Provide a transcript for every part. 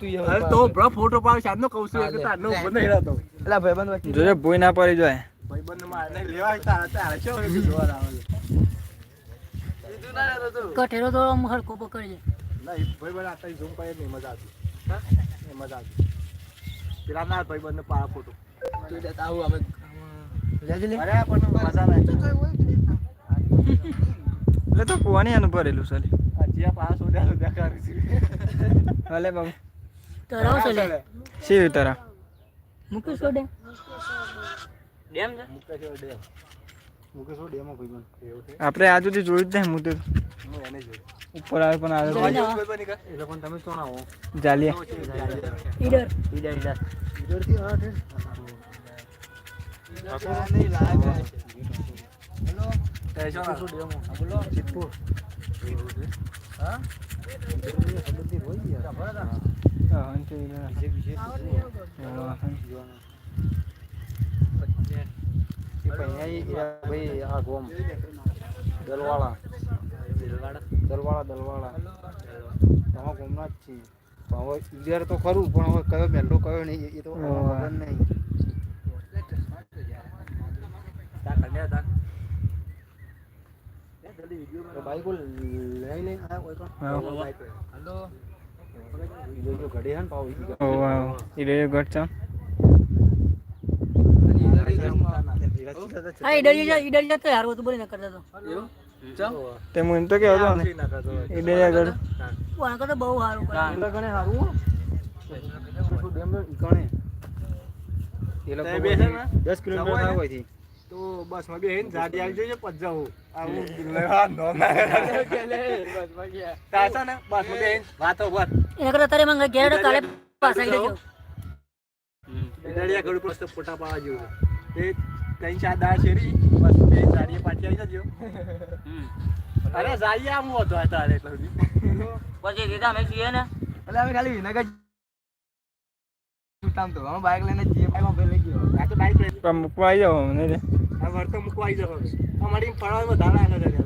તું અરે તો બ્રો ફોટો પાડ શાદનો કહું છું એટલે તારનો ઊભો નહીં રહેતો. એલા ભાઈબંધ વચ્ચે જોજે ભૂઈ ના પડી જાય. ભાઈબંધમાં આને લેવા તારે તારે શું જોવા આવે. કઠેરો તો. આમ હરખો પકડજે. નહીં ભાઈબંધ આ તઈ ઝૂમ પાડે નહીં મજા આવતી હા? મજા આવતી પેલા ના ભાઈબંધ પાડા ફોટો તું આવું અમે લેજે લે. અરે પણ મજા ના એટલે તો કુવાની એનું ભરેલું છે લે. આ જ્યાં પાસ ઓડ્યા દેખાડી છે. હાલે બાબુ. તરાવ છે લે. શી તારા મૂકી છોડે ડેમ છે? મુકેશ ડેમ મુકેશ ડેમો ભાઈબંધ એવું આપણે આ સુધી જોયું જ નહીં હું તો ઉપર આવે પણ આવે તમે શું જાલીએ ઈડર. ઈડર આ બોલો. હા. ભાઈ આ ગોમ દલવાળા ગોમના જ છીએ હવે ઈડર તો ખરું પણ હવે કયો મેલો કયો નહીં એ તો ખબર નહીં તો બાઈક લઈ લઈને આયા કોઈ પણ હા. હલો. ઈડર જો ઘડી હે ને પાવ ઓ વાવ ઈ રે ગટ હા ઈડર જા ઈડર જા તો બોલી ન કરતા તો તે હું કેવો હતો ને. બહુ સારું કરે. શું ડેમ ઈ એ લોકો બે છે ને? 10 કિલોમીટર ના? હોયથી. તો બસમાં બેહીન જાડી આવી જઈએ પછી જાઉં. આવું લેવા નો ના. તાતા ને બસમાં બેહીન. વાતો વાત એના કરતા તારે મંગા ઘેર કાલે પાછા આવી જજો. દડિયા ગળું પ્રસ્ત ફોટા પાવા જેવું તે ત્રણ ચાર દા શેરી બસ બે જાડીએ પાછી આવી જજો. અરે જાઈએ આમ હતો તારે એટલે પછી સીધા મેં છીએ ને. એટલે અમે ખાલી વિનગર છૂટામ તો. અમે બાઈક લઈને જઈએ બાઈકમાં લઈ ગયો. આ તો બાઈક લઈ પણ મૂકવા આવી જાવ અમને રે આ વર્તો મૂકવા આવી જવા અમારી ફળવા વધારે આગળ રહે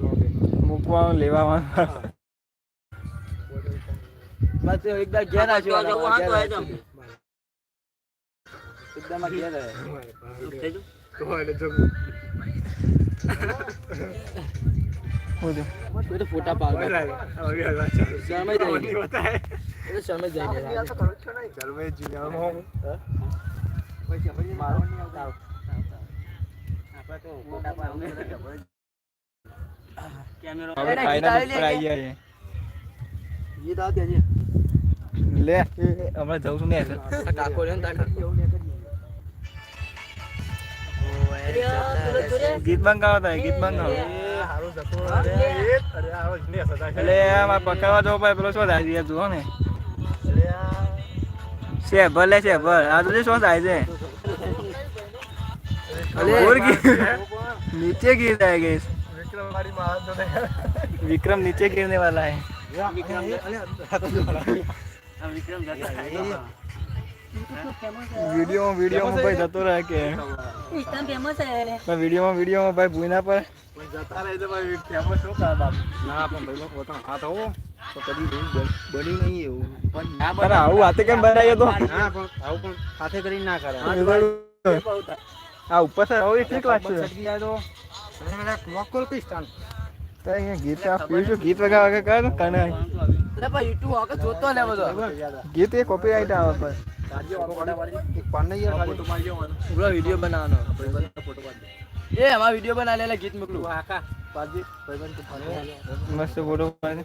મૂકવા લેવા બસ તો ઘેર તો આવી. એકદમ ઘેર તો. એટલે જો ફોટા પાડ. શરમાઈ જાય. જાય મારો નહીં આવતા આપણે તો ફોટા પાડવા કેમેરો હવે ખાઈને ઉપર આવી ગયા છે. દેજે લે હમણાં જઉં છું ને કાકો લે તાર ગીત બંગાવો તા ગીત બંગાવો. એ હારું જતો. અરે એ અરે આવો જ ને સદા એટલે આમાં પકડવા જવો પડે પેલો શું થાય છે જુઓ ને. છે ભલે છે ભલે આ તો જે શું થાય છે ऊपर गिर नीचे गिर जाएगा इस વિક્રમ વાળી માં હાથ ધોને विक्रम नीचे गिरने वाला है આ વિક્રમ જતા રહ્યા. वीडियो में वीडियो में भाई जतो रहे के ઇન્સ્ટા ફેમસ છે લે मैं वीडियो में वीडियो में भाई भूना पर જતા રહે તો ભાઈ ફેમસ શું કા બાપ ના પણ ભાઈ લોકો પોતાનો હાથ આવો ગીત ગીત વગા વગા જોતો લે ગીત એ કોપીરાઈટ આવે પર પૂરો વિડિયો બનાવવાનો. આપણે ફોટો પાડજો એ ગીત મોકલું. આકા મસ્ત ફોટો પાડજો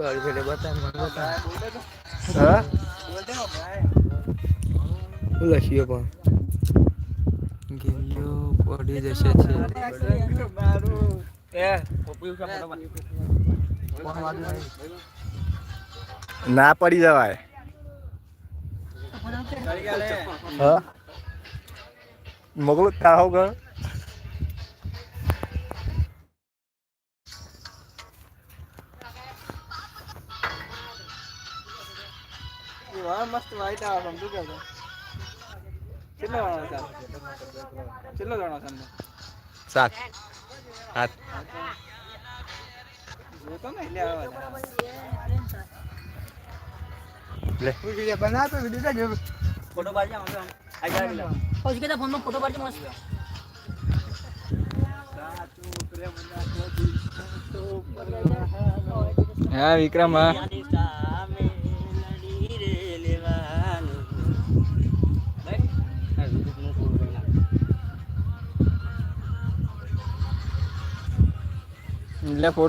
કર ભલે બતા મને બતા हाँ હું લખ્યો પણ ગિલ્લો પડી જશે છે ના પડી જવાય. હા? મોકલું? તાવ કર મસ્ત વાઈટ આવે સમજુ કે કેટલો જણો છે કેટલો જણો છે સાત હાથ જોતો ને એટલે આવે લે બનાવતો વીડિયો જો ફોટો પાડી આમ આમ આ જા લે પછી કહેતા ફોનમાં ફોટો પાડજો મસ્ત હા વિક્રમ હા એટલે ફોટો